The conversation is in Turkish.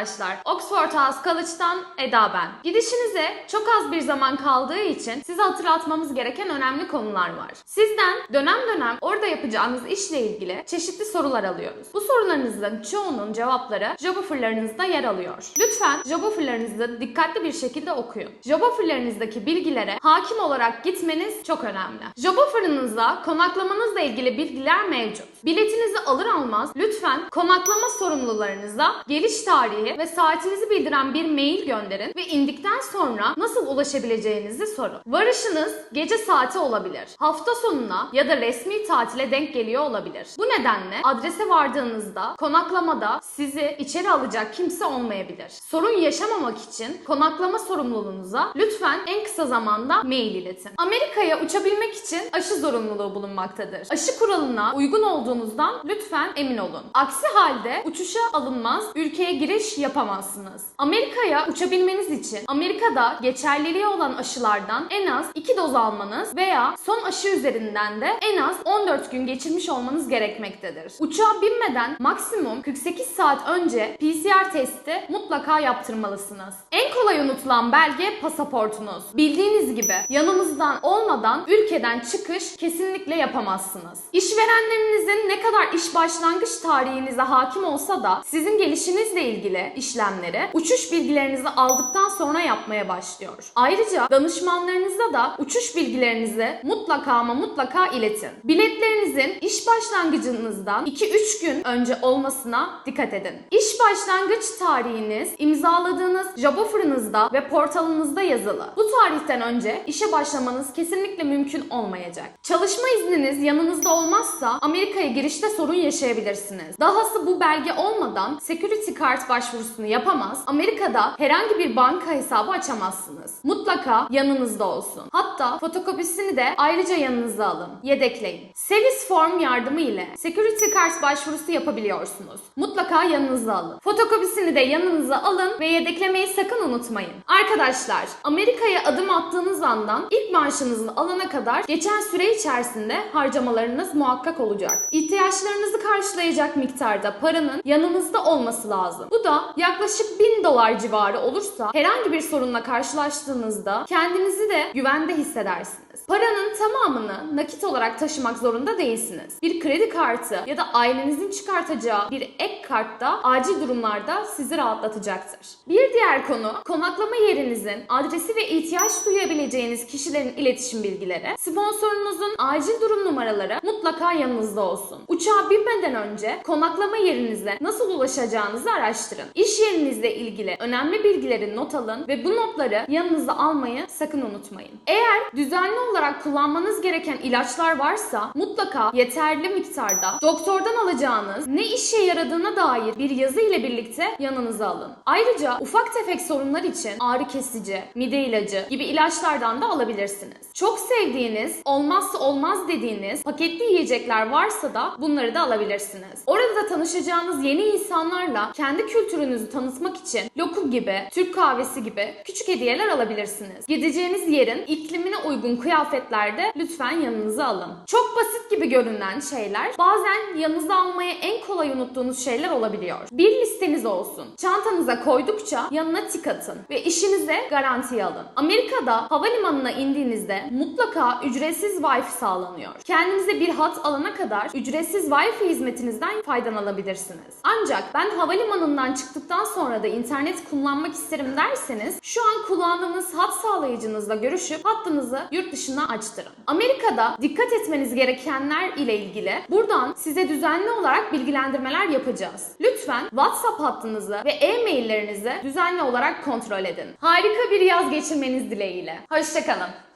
arkadaşlar. Oxford House College'dan Eda ben. Gidişinize çok az bir zaman kaldığı için size hatırlatmamız gereken önemli konular var. Sizden dönem dönem orada yapacağınız işle ilgili çeşitli sorular alıyoruz. Bu sorularınızın çoğunun cevapları job offerlarınızda yer alıyor. Lütfen job offerlarınızı dikkatli bir şekilde okuyun. Job offerlarınızdaki bilgilere hakim olarak gitmeniz çok önemli. Job offerınızda konaklamanızla ilgili bilgiler mevcut. Biletinizi alır almaz lütfen konaklama sorumlularınıza geliş tarihi ve saatinizi bildiren bir mail gönderin ve indikten sonra nasıl ulaşabileceğinizi sorun. Varışınız gece saati olabilir. Hafta sonuna ya da resmi tatile denk geliyor olabilir. Bu nedenle adrese vardığınızda konaklamada sizi içeri alacak kimse olmayabilir. Sorun yaşamamak için konaklama sorumluluğunuza lütfen en kısa zamanda mail iletin. Amerika'ya uçabilmek için aşı zorunluluğu bulunmaktadır. Aşı kuralına uygun olduğunuzdan lütfen emin olun. Aksi halde uçuşa alınmaz, ülkeye giriş yapamazsınız. Amerika'ya uçabilmeniz için Amerika'da geçerliliği olan aşılardan en az 2 doz almanız veya son aşı üzerinden de en az 14 gün geçirmiş olmanız gerekmektedir. Uçağa binmeden maksimum 48 saat önce PCR testi mutlaka yaptırmalısınız. En kolay unutulan belge pasaportunuz. Bildiğiniz gibi yanınızdan olmadan ülkeden çıkış kesinlikle yapamazsınız. İşverenlerinizin ne kadar iş başlangıç tarihinize hakim olsa da sizin gelişinizle ilgili işlemleri uçuş bilgilerinizi aldıktan sonra yapmaya başlıyor. Ayrıca danışmanlarınıza da uçuş bilgilerinizi mutlaka ama mutlaka iletin. Biletlerinizin iş başlangıcınızdan 2-3 gün önce olmasına dikkat edin. İş başlangıç tarihiniz imzaladığınız job offer'ınızda ve portalınızda yazılı. Bu tarihten önce işe başlamanız kesinlikle mümkün olmayacak. Çalışma izniniz yanınızda olmazsa Amerika'ya girişte sorun yaşayabilirsiniz. Dahası bu belge olmadan security card başvurusunu yapamaz, Amerika'da herhangi bir banka hesabı açamazsınız. Mutlaka yanınızda olsun. Hatta fotokopisini de ayrıca yanınıza alın. Yedekleyin. Sevis form yardımı ile security card başvurusu yapabiliyorsunuz. Mutlaka yanınıza alın. Fotokopisini de yanınıza alın ve yedeklemeyi sakın unutmayın. Arkadaşlar, Amerika'ya adım attığınız andan ilk maaşınızı alana kadar geçen süre içerisinde harcamalarınız muhakkak olacak. İhtiyaçlarınızı karşılayacak miktarda paranın yanınızda olması lazım. Bu da yaklaşık 1000 dolar civarı olursa herhangi bir sorunla karşılaştığınızda kendinizi de güvende hissedersiniz. Paranın tamamını nakit olarak taşımak zorunda değilsiniz. Bir kredi kartı ya da ailenizin çıkartacağı bir ek kart da acil durumlarda sizi rahatlatacaktır. Bir diğer konu konaklama yerinizin adresi ve ihtiyaç duyabileceğiniz kişilerin iletişim bilgileri, sponsorunuzun acil durum numaraları mutlaka yanınızda olsun. Uçağa binmeden önce konaklama yerinize nasıl ulaşacağınızı araştırın. İş yerinizle ilgili önemli bilgileri not alın ve bu notları yanınıza almayı sakın unutmayın. Eğer düzenli olarak kullanmanız gereken ilaçlar varsa mutlaka yeterli miktarda doktordan alacağınız ne işe yaradığına dair bir yazı ile birlikte yanınıza alın. Ayrıca ufak tefek sorunlar için ağrı kesici, mide ilacı gibi ilaçlardan da alabilirsiniz. Çok sevdiğiniz, olmazsa olmaz dediğiniz paketli yiyecekler varsa da bunları da alabilirsiniz. Orada tanışacağınız yeni insanlarla kendi kültürünüzü tanıtmak için lokum gibi, Türk kahvesi gibi küçük hediyeler alabilirsiniz. Gideceğiniz yerin iklimine uygun kıyafetlerde lütfen yanınıza alın. Çok basit gibi görünen şeyler bazen yanınıza almayı en kolay unuttuğunuz şeyler olabiliyor. Bir listeniz olsun. Çantanıza koydukça yanına tik atın ve işinize garantiye alın. Amerika'da havalimanına indiğinizde mutlaka ücretsiz Wi-Fi sağlanıyor. Kendinize bir hat alana kadar ücretsiz Wi-Fi hizmetinizden faydalanabilirsiniz. Ancak ben havalimanından çıktıktan sonra da internet kullanmak isterim derseniz şu an kullandığınız hat sağlayıcınızla görüşüp hattınızı yurt dışına açtırın. Amerika'da dikkat etmeniz gerekenler ile ilgili buradan size düzenli olarak bilgilendirmeler yapacağız. Lütfen WhatsApp hattınızı ve e-maillerinizi düzenli olarak kontrol edin. Harika bir yaz geçirmeniz dileğiyle. Hoşçakalın.